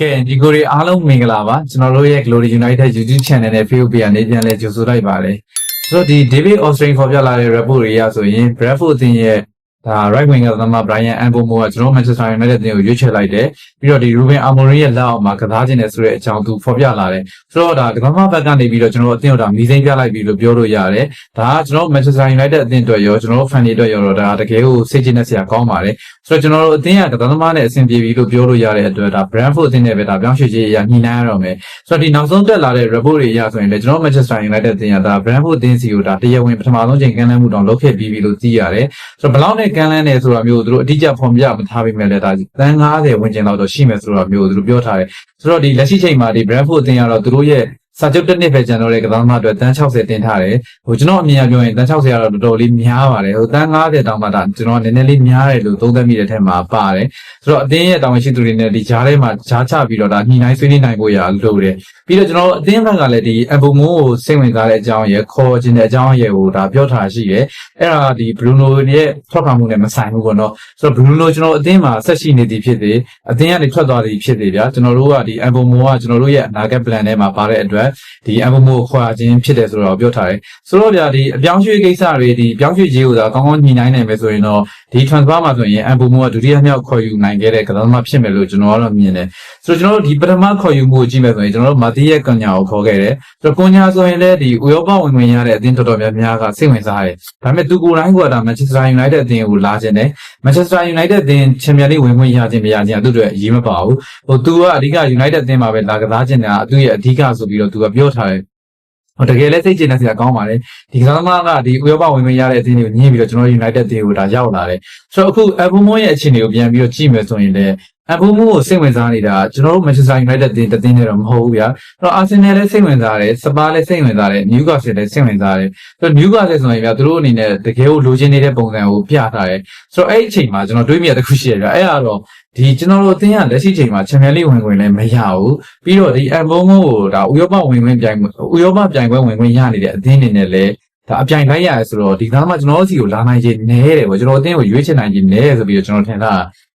ကဲဒီကိုတွေအားလုံးမင်္ဂလာပါကျွန်တော်တို့ရဲ့ Glory United YouTube Channel နဲ့ Facebook ကနေပြန်လဲကြိုဆိုလိုက်ပါတယ်ဆိုတော့ဒီ David Austin ဖော်ပြလာတဲ့ report တွေအရဆိုရင် Bradford အသင်းရဲ့ ဒါ right winger သမား Brian Ambomo ကကျွန်တော် Manchester United အသင်းကိုရွေးချယ်လိုက်တယ်ပြီးတော့ဒီ Ruben Amorim ရဲ့လက်အောက်မှာကစားခြင်းနဲ့ဆိုတဲ့အကြောင်းသူဖော်ပြလာတယ်ဆိုတော့ဒါကစားမဘက်ကနေပြီးတော့ကျွန်တော်အသင်းကိုဒါမီစိမ့်ပြလိုက်ပြီလို့ပြောလို့ရတယ်ဒါကကျွန်တော် Manchester United အသင်းအတွက်ရောကျွန်တော် fan တွေအတွက်ရောတော့ဒါတကယ်ကိုစိတ်ချနဲ့ဆရာကောင်းပါတယ်ဆိုတော့ကျွန်တော်တို့အသင်းကကစားသမားနဲ့အဆင်ပြေပြီလို့ပြောလို့ရတဲ့အတွက်ဒါ Brentford အသင်းနဲ့ပဲဒါပြောင်းရွှေ့ခြင်းအရာညှိနှိုင်းရတော့မယ်ဆိုတော့ဒီနောက်ဆုံးတက်လာတဲ့ report တွေအရဆိုရင်လည်းကျွန်တော် Manchester United အသင်းကဒါ Brentford အသင်းစီကိုဒါတရားဝင်ပထမဆုံးချိန်ကမ်းလှမ်းမှုတောင်လုပ်ခဲ့ပြီးပြီလို့သိရတယ်ဆိုတော့ဘယ်လောက်နဲ့ကမ်းလှမ်းနေဆိုတာမျိုးသူတို့အတိအကျဖော်ပြမထားပေမဲ့လည်းဒါတန်း90ဝန်းကျင်လောက်တော့ရှိမယ်ဆိုတာမျိုးသူတို့ပြောထားတယ်ဆိုတော့ဒီလက်ရှိချိန်မှာဒီ Brentford အသင်းကတော့သူတို့ရဲ့ စာချုပ်တစ်နှစ်ပဲကျန်တော့တဲ့ကစားသမားအတွက်တန်း60တင်ထားတယ်ဟိုကျွန်တော်အမြင်အရပြောရင်တန်း60ကတော့တော်တော်လေးများပါတယ်ဟိုတန်း90တောင်မှဒါကျွန်တော်နည်းနည်းလေးများတယ်လို့သုံးသပ်မိတဲ့ထဲမှာပါတယ်ဆိုတော့အသင်းရဲ့တာဝန်ရှိသူတွေနဲ့ဒီဂျားထဲမှာဂျားချပြီးတော့ဒါညှိနှိုင်းဆွေးနွေးနိုင်ဖို့ရလို့တယ်ပြီးတော့ကျွန်တော်အသင်းဘက်ကလည်းဒီအဘုံမိုးကိုစိတ်ဝင်စားတဲ့အကြောင်းရယ်ခေါ်ခြင်းတဲ့အကြောင်းရယ်ကိုဒါပြောထားရှိတယ်အဲ့ဒါဒီဘရူနိုရဲ့ထွက်ခွာမှုနဲ့မဆိုင်ဘူးပေါ့နော်ဆိုတော့ဘရူနိုကျွန်တော်အသင်းမှာဆက်ရှိနေသည်ဖြစ်စေအသင်းကနေထွက်သွားသည်ဖြစ်စေဗျာကျွန်တော်တို့ကဒီအဘုံမိုးကကျွန်တော်တို့ရဲ့အနာဂတ် plan ထဲမှာပါတဲ့အတွက်ဒီအဘုံမိုးကိုခေါ်ခြင်းဖြစ်တယ်ဆိုတော့ပြောထားတယ်ဆိုတော့ဗျာဒီအပြောင်းရွှေ့ကိစ္စတွေဒီပြောင်းရွှေ့ခြင်းကိုသာကောင်းကောင်းညှိနှိုင်းနိုင်မယ်ဆိုရင်တော့ဒီ transfer မှာဆိုရင်အဘုံမိုးကဒုတိယမြောက်ခေါ်ယူနိုင်ခဲ့တဲ့ကစားသမားဖြစ်မယ်လို့ကျွန်တော်ကတော့မြင်တယ်ဆိုတော့ကျွန်တော်တို့ဒီပထမခေါ်ယူမှုကိုကြည့်မယ်ဆိုရင်ကျွန်တော်တို့မာတီးရဲ့ကညာကိုခေါ်ခဲ့တယ်ဆိုတော့ကွန်ညာဆိုရင်လည်းဒီဥရောပဝင်ဝင်ရတဲ့အသင်းတော်တော်များများကစိတ်ဝင်စားတယ်ဒါပေမဲ့သူကိုယ်တိုင်ကဒါ Manchester United အသင်းကိုလာခြင်းတယ် Manchester United အသင်းချန်ပီယံလိဝင်ခွင့်ရခြင်းမရခြင်းအတူတူအရေးမပါဘူးဟိုသူကအဓိက United အသင်းမှာပဲလာကစားခြင်းတာအတူရဲ့အဓိကဆိုပြီးတော့သူကပြောထားတယ်ဟိုတကယ်လည်းစိတ်ကျဉ်နေစရာကောင်းပါတယ်ဒီကစားသမားကဒီဥရောပဝင်ခွင့်ရတဲ့အသင်းတွေကိုညှင်းပြီးတော့ကျွန်တော် United အသင်းကိုဒါရောက်လာတယ်ဆိုတော့အခု Evermore ရဲ့အခြေအနေကိုပြန်ပြီးတော့ကြည့်မယ်ဆိုရင်လည်း အဘူမူကိုစိတ်ဝင်စားနေတာကျွန်တော်တို့ Manchester United တင်တသင်းနေတော့မဟုတ်ဘူးဗျာ။အဲ့တော့ Arsenal လည်းစိတ်ဝင်စားတယ်၊စပါလည်းစိတ်ဝင်စားတယ်၊နယူကာဆယ်လည်းစိတ်ဝင်စားတယ်။ဆိုတော့နယူကာဆယ်ဆိုရင်ဗျာသူတို့အနေနဲ့တကယ်ကိုလိုချင်နေတဲ့ပုံစံကိုပြထားတယ်။ဆိုတော့အဲ့ဒီအချိန်မှာကျွန်တော်တွေးမိရတဲ့ခုရှိရဗျာ။အဲ့ဒါတော့ဒီကျွန်တော်တို့အသင်းကလက်ရှိချိန်မှာချန်ပီယံလိဝင်ခွင့်လည်းမရဘူး။ပြီးတော့ဒီအဘူမူကိုဒါဥရောပဝင်ခွင့်ပြိုင်ဥရောပပြိုင်ပွဲဝင်ခွင့်ရနေတဲ့အသင်းတွေနဲ့လည်း ဒါအပြိုင်လိုက်ရတယ်ဆိုတော့ဒီကားမှာကျွန်တော်တို့စီကိုလာနိုင်ခြင်းနည်းတယ်ပေါ့ကျွန်တော်အသင်းကိုရွေးချယ်နိုင်ခြင်းနည်းတယ်ဆိုပြီးတော့ကျွန်တော်ထင်တာ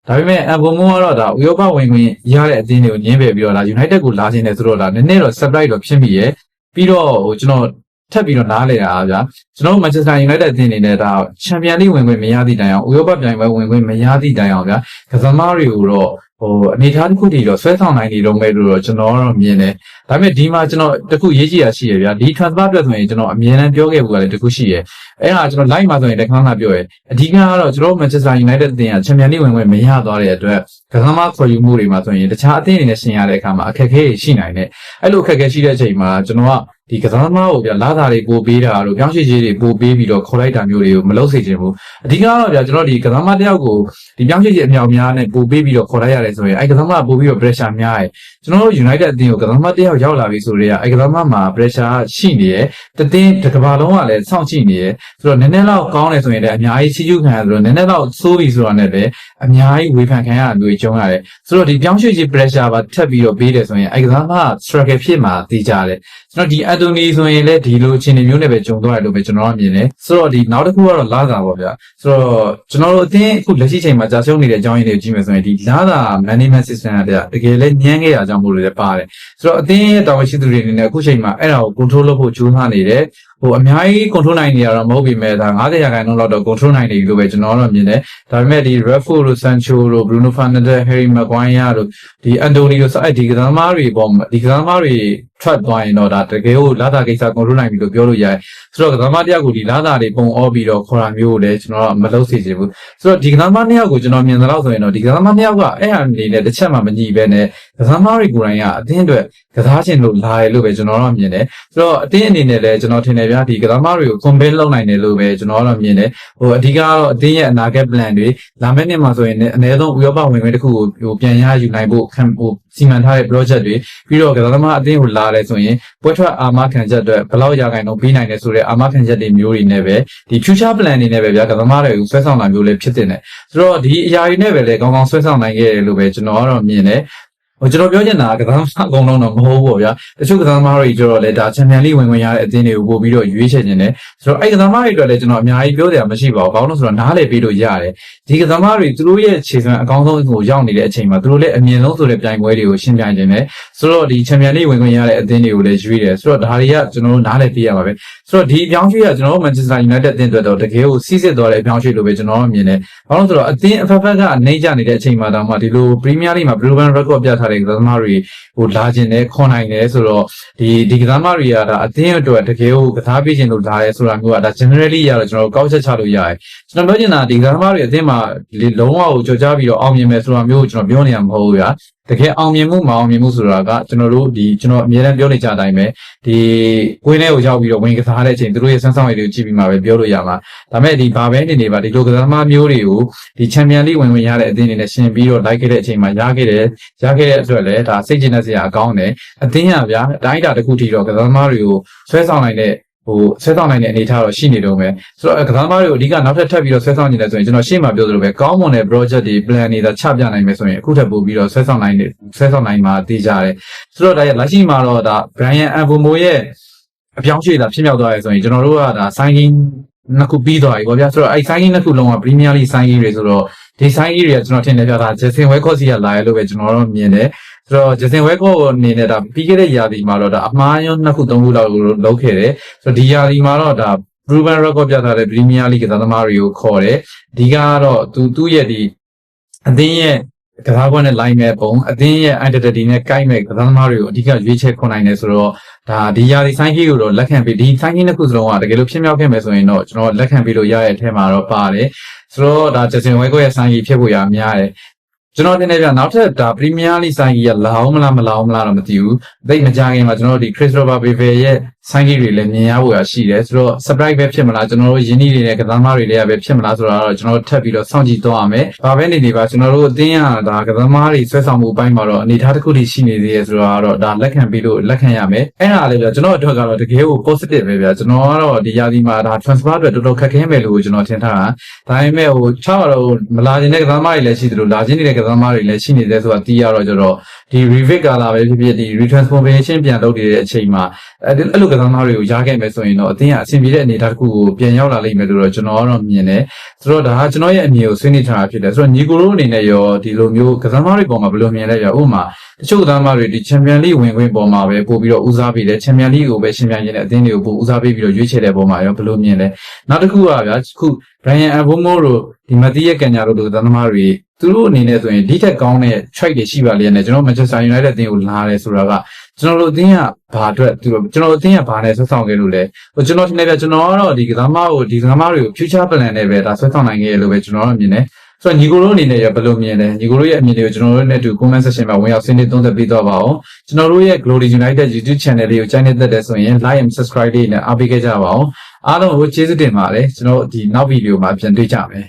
ဒါပေမဲ့အဘုံမောကတော့ဒါဥရောပဝင်ခွင့်ရတဲ့အသင်းတွေကိုညင်းပယ်ပြီးတော့ဒါ United ကိုလာခြင်းနဲ့ဆိုတော့ဒါနည်းနည်းတော့ surprise တော့ဖြစ်မိရဲ့ပြီးတော့ဟိုကျွန်တော်ထပ်ပြီးတော့နားလေတာဗျာကျွန်တော် Manchester United အသင်းအနေနဲ့ဒါချန်ပီယံလိဝင်ခွင့်မရသည့်တိုင်အောင်ဥရောပပြိုင်ပွဲဝင်ခွင့်မရသည့်တိုင်အောင်ဗျာကစားသမားတွေကိုတော့ ဟိုအနေထားတစ်ခုတည်းတော့ဆွဲဆောင်နိုင်နေတော့မဲ့လို့တော့ကျွန်တော်တော့မြင်တယ်ဒါပေမဲ့ဒီမှာကျွန်တော်တခုရေးကြည့်ရရှိရဗျာဒီ transfer ပြဆိုရင်ကျွန်တော်အမြဲတမ်းပြောခဲ့ဘူးကလည်းတခုရှိရအဲ့ဒါကျွန်တော် live မှာဆိုရင်လည်းခဏခဏပြောရဲအဓိကကတော့ကျွန်တော် Manchester United အသင်းကချန်ပီယံလိဝင်ခွင့်မရသွားတဲ့အတွက်ကစားသမားခေါ်ယူမှုတွေမှာဆိုရင်တခြားအသင်းတွေနဲ့ရှင်ရတဲ့အခါမှာအခက်အခဲရှိနိုင်တယ်အဲ့လိုအခက်အခဲရှိတဲ့အချိန်မှာကျွန်တော်ကဒီကစားသမားကိုဗျာလာတာတွေပို့ပေးတာတို့ပြောင်းရွှေ့ခြင်းတွေပို့ပေးပြီးတော့ခေါ်လိုက်တာမျိုးတွေကိုမလုပ်စေချင်ဘူးအဓိကတော့ဗျာကျွန်တော်ဒီကစားသမားတယောက်ကိုဒီပြောင်းရွှေ့ခြင်းအမြောက်များနဲ့ပို့ပေးပြီးတော့ခေါ်လိုက်ရတယ်ဆိုရင်အဲ့ကစားသမားပို့ပြီးတော့ pressure များတယ်ကျွန်တော်တို့ United အသင်းကိုကစားသမားတယောက်ရောက်လာပြီဆိုတော့အဲ့ကစားသမားမှာ pressure ရှိနေတယ်တသင်းတစ်ကမ္ဘာလုံးကလည်းစောင့်ကြည့်နေတယ်ဆိုတော့နည်းနည်းတော့ကောင်းတယ်ဆိုရင်လည်းအများကြီးချီးကျူးခံရဆိုတော့နည်းနည်းတော့ဆိုးပြီဆိုတော့လည်းပဲအများကြီးဝေဖန်ခံရတာမျိုးကြုံရတယ်ဆိုတော့ဒီပြောင်းရွှေ့ခြင်း pressure ပါထပ်ပြီးတော့ပေးတယ်ဆိုရင်အဲ့ကစားသမား struggle ဖြစ်မှာသိကြတယ်ကျွန်တော်ဒီ Anthony ဆိုရင်လည်းဒီလိုအခြေအနေမျိုးနဲ့ပဲကြုံသွားတယ်လို့ပဲကျွန်တော်ကမြင်တယ်ဆိုတော့ဒီနောက်တစ်ခုကတော့လာတာပေါ့ဗျာဆိုတော့ကျွန်တော်တို့အသင်းအခုလက်ရှိချိန်မှာကြာရှုံးနေတဲ့အကြောင်းရင်းတွေကိုကြည့်မယ်ဆိုရင်ဒီလာတာ management system ကတကယ်လည်းညံ့ခဲ့ရကြောင်းမို့လို့လည်းပါတယ်ဆိုတော့အသင်းရဲ့တာဝန်ရှိသူတွေအနေနဲ့အခုချိန်မှာအဲ့ဒါကို control လုပ်ဖို့ကြိုးစားနေတယ် ဟိုအများကြီး control နိုင်နေရတော့မဟုတ်ပြီမဲ့ဒါ90ရာခိုင်နှုန်းလောက်တော့ control နိုင်နေပြီလို့ပဲကျွန်တော်တော့မြင်တယ်ဒါပေမဲ့ဒီ Rafa တို့ Sancho တို့ Bruno Fernandes Harry Maguire တို့ဒီ Anthony တို့စအဲ့ဒီကစားသမားတွေပေါ့ဒီကစားသမားတွေထွက်သွားရင်တော့ဒါတကယ်ကိုလာတာကိစ္စ control နိုင်ပြီလို့ပြောလို့ရတယ်ဆိုတော့ကစားသမားတယောက်ကိုဒီလာတာတွေပုံအောပြီးတော့ခေါ်တာမျိုးကိုလည်းကျွန်တော်ကမလုပ်စေချင်ဘူးဆိုတော့ဒီကစားသမားနှစ်ယောက်ကိုကျွန်တော်မြင်သလောက်ဆိုရင်တော့ဒီကစားသမားနှစ်ယောက်ကအဲ့ဟာအနေနဲ့တစ်ချက်မှမညီပဲနဲ့ကစားသမားတွေကိုယ်တိုင်ကအသင်းအတွက်ကစားချင်လို့လာတယ်လို့ပဲကျွန်တော်တော့မြင်တယ်ဆိုတော့အသင်းအနေနဲ့လည်းကျွန်တော်ထင်တယ်ဗျာဒီကစားသမားတွေကို compare လုပ်နိုင်တယ်လို့ပဲကျွန်တော်တော့မြင်တယ်ဟိုအဓိကတော့အသင်းရဲ့အနာဂတ် plan တွေလာမယ့်နှစ်မှာဆိုရင်လည်းအနည်းဆုံးဥရောပဝင်ခွင့်တစ်ခုကိုဟိုပြန်ရယူနိုင်ဖို့ခံဟိုစီမံထားတဲ့ project တွေပြီးတော့ကစားသမားအသင်းကိုလာတယ်ဆိုရင်ပွဲထွက်အာမခံချက်အတွက်ဘယ်လောက်ရာခိုင်နှုန်းပေးနိုင်တယ်ဆိုတဲ့အာမခံချက်တွေမျိုးတွေနဲ့ပဲဒီ future plan တွေနဲ့ပဲဗျာကစားသမားတွေကိုဆွဲဆောင်တာမျိုးလည်းဖြစ်တင်တယ်ဆိုတော့ဒီအရာတွေနဲ့ပဲလေကောင်းကောင်းဆွဲဆောင်နိုင်ခဲ့တယ်လို့ပဲကျွန်တော်ကတော့မြင်တယ် ဟိုကျွန်တော်ပြောချင်တာကကစားသမားအကုန်လုံးတော့မဟုတ်ဘူးပေါ့ဗျာတချို့ကစားသမားတွေကျတော့လေဒါချန်ပီယံလိဝင်ဝင်ရတဲ့အသင်းတွေကိုပို့ပြီးတော့ရွေးချယ်ခြင်းတယ်ဆိုတော့အဲ့ကစားသမားတွေအတွက်လည်းကျွန်တော်အများကြီးပြောစရာမရှိပါဘူးဘာလို့လဲဆိုတော့နားလည်ပြီးလို့ရတယ်ဒီကစားသမားတွေသူတို့ရဲ့ခြေစွမ်းအကောင်းဆုံးကိုရောက်နေတဲ့အချိန်မှာသူတို့လည်းအမြင့်ဆုံးဆိုတဲ့ပြိုင်ပွဲတွေကိုရှင်းပြခြင်းတယ်ဆိုတော့ဒီချန်ပီယံလိဝင်ဝင်ရတဲ့အသင်းတွေကိုလည်းရွေးတယ်ဆိုတော့ဒါတွေကကျွန်တော်တို့နားလည်သိရပါပဲဆိုတော့ဒီအပြောင်းရွှေ့ကကျွန်တော်တို့ Manchester United အသင်းအတွက်တော့တကယ်ကိုစီးစစ်သွားတဲ့အပြောင်းရွှေ့လို့ပဲကျွန်တော်တို့မြင်တယ်ဘာလို့လဲဆိုတော့အသင်းအဖက်ဖက်ကနေကြနေတဲ့အချိန်မှာတောင်မှဒီလို Premier League မှာ Proven Record ပြထားတဲ့ကစားသမားတွေဟိုလာခြင်းနဲ့ခွန်နိုင်တယ်ဆိုတော့ဒီဒီကစားသမားတွေကဒါအသင်းအတွက်တကယ်ကိုကစားပေးခြင်းလို့လာရဲဆိုတာမျိုးကဒါ generally ရတော့ကျွန်တော်တို့ကောက်ချက်ချလို့ရတယ်ကျွန်တော်ပြောချင်တာဒီကစားသမားတွေအသင်းမှာဒီလုံးဝကိုကြော်ကြားပြီးတော့အောင်မြင်မယ်ဆိုတာမျိုးကိုကျွန်တော်ပြောနေရမှာမဟုတ်ဘူးဗျာ တကယ်အောင်မြင်မှုမအောင်မြင်မှုဆိုတာကကျွန်တော်တို့ဒီကျွန်တော်အများအားပြောနေကြတဲ့အတိုင်းပဲဒီကွင်းထဲကိုရောက်ပြီးတော့ဝင်ကစားတဲ့အချိန်သူတို့ရဲ့ဆန်းဆောင်ရည်တွေကိုကြည့်ပြီးမှပဲပြောလို့ရမှာဒါပေမဲ့ဒီဘာပဲနေနေပါဒီလိုကစားသမားမျိုးတွေကိုဒီချန်ပီယံလိဝင်ဝင်ရတဲ့အသင်းတွေနဲ့ရှင်ပြီးတော့လိုက်ခဲ့တဲ့အချိန်မှာရခဲ့တယ်ရခဲ့တဲ့အတွက်လည်းဒါစိတ်ကျဉ်တဲ့စရာအကောင်းတယ်အသင်းရဗျာအတိုင်းအတာတစ်ခုထိတော့ကစားသမားတွေကိုဆွဲဆောင်နိုင်တဲ့ ဟိုဆွဲဆောင်နိုင်တဲ့အနေအထားတော့ရှိနေတော့မယ်ဆိုတော့ကစားသမားတွေကိုအဓိကနောက်ထပ်ထပ်ပြီးတော့ဆွဲဆောင်နေတယ်ဆိုရင်ကျွန်တော်ရှေ့မှာပြောသလိုပဲကောင်းမွန်တဲ့ project တွေ plan တွေသာချပြနိုင်မယ်ဆိုရင်အခုထပ်ပို့ပြီးတော့ဆွဲဆောင်နိုင်တယ်ဆွဲဆောင်နိုင်မှာတည်ကြတယ်ဆိုတော့ဒါရလက်ရှိမှာတော့ဒါ Brian Ambomo ရဲ့အပြောင်းအရွှေ့တာဖြစ်မြောက်သွားရဲဆိုရင်ကျွန်တော်တို့ကဒါ signing နှစ်ခုပြီးသွားပြီပေါ့ဗျာဆိုတော့အဲ့ signing နှစ်ခုလုံးက Premier League signing တွေဆိုတော့ဒီ signing တွေကကျွန်တော်ထင်တယ်ပြတာ Jason Welcott စီကလာရလို့ပဲကျွန်တော်တို့မြင်တယ် ဆိုတော့ Jason Welcott အနေနဲ့ဒါပြီးခဲ့တဲ့ရာသီမှာတော့ဒါအမှားရောနှစ်ခုသုံးခုလောက်ကိုလုပ်ခဲ့တယ်ဆိုတော့ဒီရာသီမှာတော့ဒါ proven record ပြထားတဲ့ Premier League ကစားသမားတွေကိုခေါ်တယ်ဒီကတော့သူသူ့ရဲ့ဒီအသင်းရဲ့ကစားကွက်နဲ့ line မဲ့ပုံအသင်းရဲ့ identity နဲ့ကိုက်မဲ့ကစားသမားတွေကိုအဓိကရွေးချယ်ခွန်နိုင်တယ်ဆိုတော့ဒါဒီယာဒီဆိုင်ကြီးကိုတော့လက်ခံပြီးဒီဆိုင်ကြီးနှစ်ခုစလုံးကတကယ်လို့ဖြစ်မြောက်ခဲ့မယ်ဆိုရင်တော့ကျွန်တော်လက်ခံပြီးလို့ရရဲ့အထက်မှာတော့ပါတယ်ဆိုတော့ဒါဂျက်ဆင်ဝဲကိုရဲ့ဆိုင်ကြီးဖြစ်ဖို့ရများတယ် ကျွန်တော်တင်နေပြနောက်ထပ်ဒါ Premier League ဆိုင်ကြီးကလာအောင်မလားမလာအောင်မလားတော့မသိဘူးသိမကြခင်မှာကျွန်တော်တို့ဒီ Christopher Bale ရဲ့ဆိုင်ကြီးတွေလည်းမြင်ရဖို့ရရှိတယ်ဆိုတော့ surprise ပဲဖြစ်မလားကျွန်တော်တို့ယင်းနှီးတွေနဲ့ကစားသမားတွေလည်းပဲဖြစ်မလားဆိုတာတော့ကျွန်တော်တို့ထပ်ပြီးတော့စောင့်ကြည့်သွားရမယ်။ဘာပဲနေနေပါကျွန်တော်တို့အသင်းရဒါကစားသမားတွေဆွဲဆောင်မှုအပိုင်းမှာတော့အနေအထားတစ်ခုထိရှိနေသေးတယ်ဆိုတာကတော့ဒါလက်ခံပြီးလို့လက်ခံရမယ်။အဲ့ဒါလည်းပြကျွန်တော်အတွက်ကတော့တကယ်ကို positive ပဲဗျာကျွန်တော်ကတော့ဒီယာဒီမှာဒါ transfer အတွက်တော်တော်ခက်ခဲမယ်လို့ကျွန်တော်ထင်ထားတာ။ဒါပေမဲ့ဟိုချောက်တော့မလာခြင်းတဲ့ကစားသမားတွေလည်းရှိသလိုလာခြင်းနေတဲ့ကစားသမားတွေလည်းရှိနေတယ်ဆိုတာသိရတော့ကျတော့ဒီ revisit ကာလာပဲဖြစ်ဖြစ်ဒီ retransformation ပြန်လုပ်နေတဲ့အချိန်မှာအဲ့အဲ့လိုကစားသမားတွေကိုရားခဲ့မယ်ဆိုရင်တော့အသင်းကအဆင်ပြေတဲ့အနေအထားတစ်ခုကိုပြန်ရောက်လာလိမ့်မယ်လို့တော့ကျွန်တော်ကတော့မြင်တယ်ဆိုတော့ဒါကကျွန်တော်ရဲ့အမြင်ကိုဆွေးနွေးထားတာဖြစ်တယ်ဆိုတော့ညီကိုတို့အနေနဲ့ရောဒီလိုမျိုးကစားသမားတွေပေါ်မှာဘယ်လိုမြင်လဲပြဥပမာတချို့ကစားသမားတွေဒီ Champion League ဝင်ခွင့်ပေါ်မှာပဲပို့ပြီးတော့ဦးစားပေးတယ် Champion League ကိုပဲရှင်ပြိုင်ရတဲ့အသင်းတွေကိုပို့ဦးစားပေးပြီးတော့ရွေးချယ်တဲ့ပေါ်မှာရောဘယ်လိုမြင်လဲနောက်တစ်ခုကဗျာခု Brian Abomo တို့ဒီမတိရဲ့ကံညာတို့လိုကစားသမားတွေ သူတို့အနေနဲ့ဆိုရင်ဒီထက်ကောင်းတဲ့ trade တွေရှိပါလေနဲ့ကျွန်တော် Manchester United အသင်းကိုလာတယ်ဆိုတာကကျွန်တော်တို့အသင်းကဘာအတွက်သူကျွန်တော်အသင်းကဘာနဲ့ဆွဆောင်ခဲ့လို့လဲဟိုကျွန်တော်ထင်တယ်ပြကျွန်တော်ကတော့ဒီကစားသမားကိုဒီကစားသမားတွေကို future plan နဲ့ပဲဒါဆွဆောင်နိုင်ခဲ့ရလို့ပဲကျွန်တော်တို့မြင်တယ်ဆိုတော့ညီကိုတို့အနေနဲ့ရဘယ်လိုမြင်လဲညီကိုတို့ရဲ့အမြင်တွေကိုကျွန်တော်တို့နဲ့အတူ comment section မှာဝင်ရောက်ဆွေးနွေးသုံးသပ်ပေးတော့ပါအောင်ကျွန်တော်တို့ရဲ့ Glory United YouTube channel လေးကိုကြိုက်နေသက်တယ်ဆိုရင် like and subscribe လေးနဲ့အားပေးခဲ့ကြပါအောင်အားလုံးကိုကျေးဇူးတင်ပါတယ်ကျွန်တော်ဒီနောက်ဗီဒီယိုမှာပြန်တွေ့ကြမယ်